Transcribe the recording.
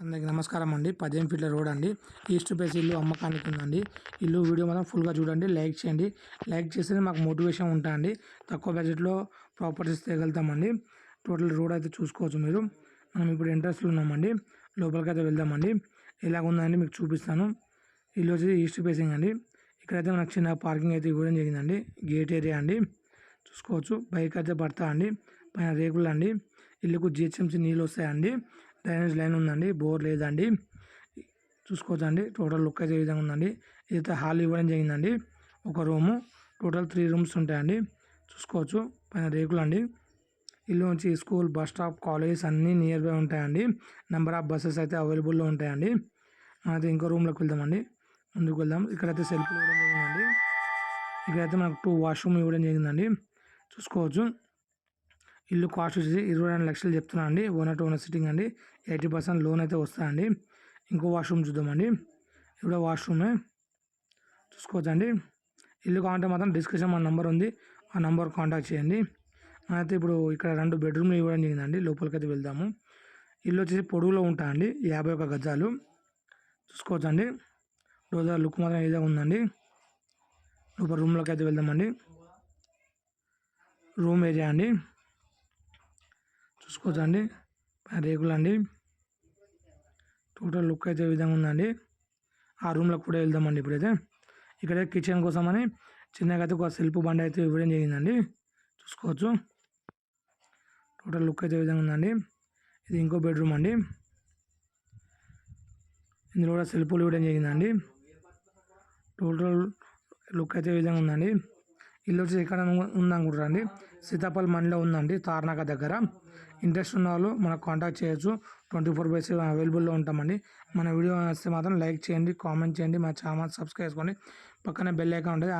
అందరికి నమస్కారం అండి. పదిహేను ఫీట్ల రోడ్ అండి. ఈస్ట్ ఫేస్ ఇల్లు అమ్మకానికి ఉందండి. ఇల్లు వీడియో మాత్రం ఫుల్గా చూడండి లైక్ చేయండి. లైక్ చేస్తే మాకు మోటివేషన్ ఉంటాయండి. తక్కువ బడ్జెట్లో ప్రాపర్టీస్ తేగలుగుతామండి. టోటల్ రోడ్ అయితే చూసుకోవచ్చు మీరు. మనం ఇప్పుడు ఇంట్రెస్ట్లో ఉన్నామండి. లోపలికి అయితే వెళ్దామండి ఎలాగుందండి మీకు చూపిస్తాను. ఇల్లు వచ్చి ఈస్ట్ ఫేసింగ్ అండి. ఇక్కడైతే మనకు చిన్న పార్కింగ్ అయితే ఇవ్వడం జరిగిందండి. గేట్ ఏరియా అండి. చూసుకోవచ్చు. బైక్ అయితే పడతా అండి పైన రేకులు అండి. ఇల్లుకు జిహెచ్ఎంసీ నీళ్ళు వస్తాయండి. డ్రైనేజ్ లైన్ ఉందండి. బోర్ లేదండి. చూసుకోవచ్చండి. టోటల్ లుక్ అయితే విధంగా ఉందండి. ఇదైతే హాల్ ఇవ్వడం జరిగిందండి. ఒక రూము. టోటల్ త్రీ రూమ్స్ ఉంటాయండి. చూసుకోవచ్చు. పైన రేకులు అండి. ఇల్లు నుంచి స్కూల్ బస్ స్టాప్ కాలేజెస్ అన్నీ నియర్ బై ఉంటాయండి. నెంబర్ ఆఫ్ బస్సెస్ అయితే అవైలబుల్లో ఉంటాయండి. అయితే ఇంకో రూమ్లోకి వెళ్దామండి. ముందుకు వెళ్దాం. ఇక్కడైతే సెల్ఫ్ ఇవ్వడం జరిగిందండి. ఇక్కడైతే మనకు టూ వాష్రూమ్ ఇవ్వడం జరిగిందండి. చూసుకోవచ్చు. ఇల్లు కాస్ట్ వచ్చేసి ఇరవై రెండు లక్షలు చెప్తున్నా అండి ఓనర్ టు ఓనర్ సిట్టింగ్ అండి. ఎయిటీ పర్సెంట్ లోన్ అయితే వస్తాయండి ఇంకో వాష్రూమ్ చూద్దామండి. ఇప్పుడు వాష్రూమే చూసుకోవచ్చండి. ఇల్లు కావాలంటే మాత్రం డిస్క్రిప్షన్ మన నెంబర్ ఉంది. ఆ నెంబర్ కాంటాక్ట్ చేయండి. అయితే ఇప్పుడు ఇక్కడ రెండు బెడ్రూమ్లు ఇవ్వడం జరిగిందండి. లోపలికైతే అయితే వెళ్దాము. ఇల్లు వచ్చేసి పొడుగులో ఉంటాయండి. యాభై ఒక గజాలు. చూసుకోవచ్చండి. రోజా లుక్ మాత్రం ఏదో ఉందండి. లోపల రూమ్లోకి అయితే వెళ్దామండి. రూమ్ ఏరియా అండి. చూసుకోవచ్చండి. రేకులు అండి టోటల్ లుక్ అయితే విధంగా ఉందండి. ఆ రూమ్లోకి కూడా వెళ్దామండి ఇప్పుడైతే. ఇక్కడ కిచెన్ కోసమని చిన్నగా అయితే ఒక సెల్ఫ్ బండి అయితే ఇవ్వడం జరిగిందండి. చూసుకోవచ్చు. టోటల్ లుక్ అయితే విధంగా ఉందండి. ఇది ఇంకో బెడ్రూమ్ అండి. ఇందులో కూడా సెల్ఫ్లు ఇవ్వడం జరిగిందండి. టోటల్ లుక్ అయితే విధంగా ఉందండి. ఇల్లు వచ్చి ఎక్కడ ఉందనుకుంటారా అండి సీతాపల్లి మండలో ఉందండి తార్నాక దగ్గర. ఇంట్రెస్ట్ ఉన్న వాళ్ళు మనకు కాంటాక్ట్ చేయొచ్చు. ట్వంటీ ఫోర్ బై సెవెన్ అవైలబుల్లో ఉంటామండి. మన వీడియో వస్తే మాత్రం లైక్ చేయండి కామెంట్ చేయండి మా ఛానల్ సబ్స్క్రైబ్ చేసుకోండి. పక్కనే బెల్ ఐకాన్ ఉంటుంది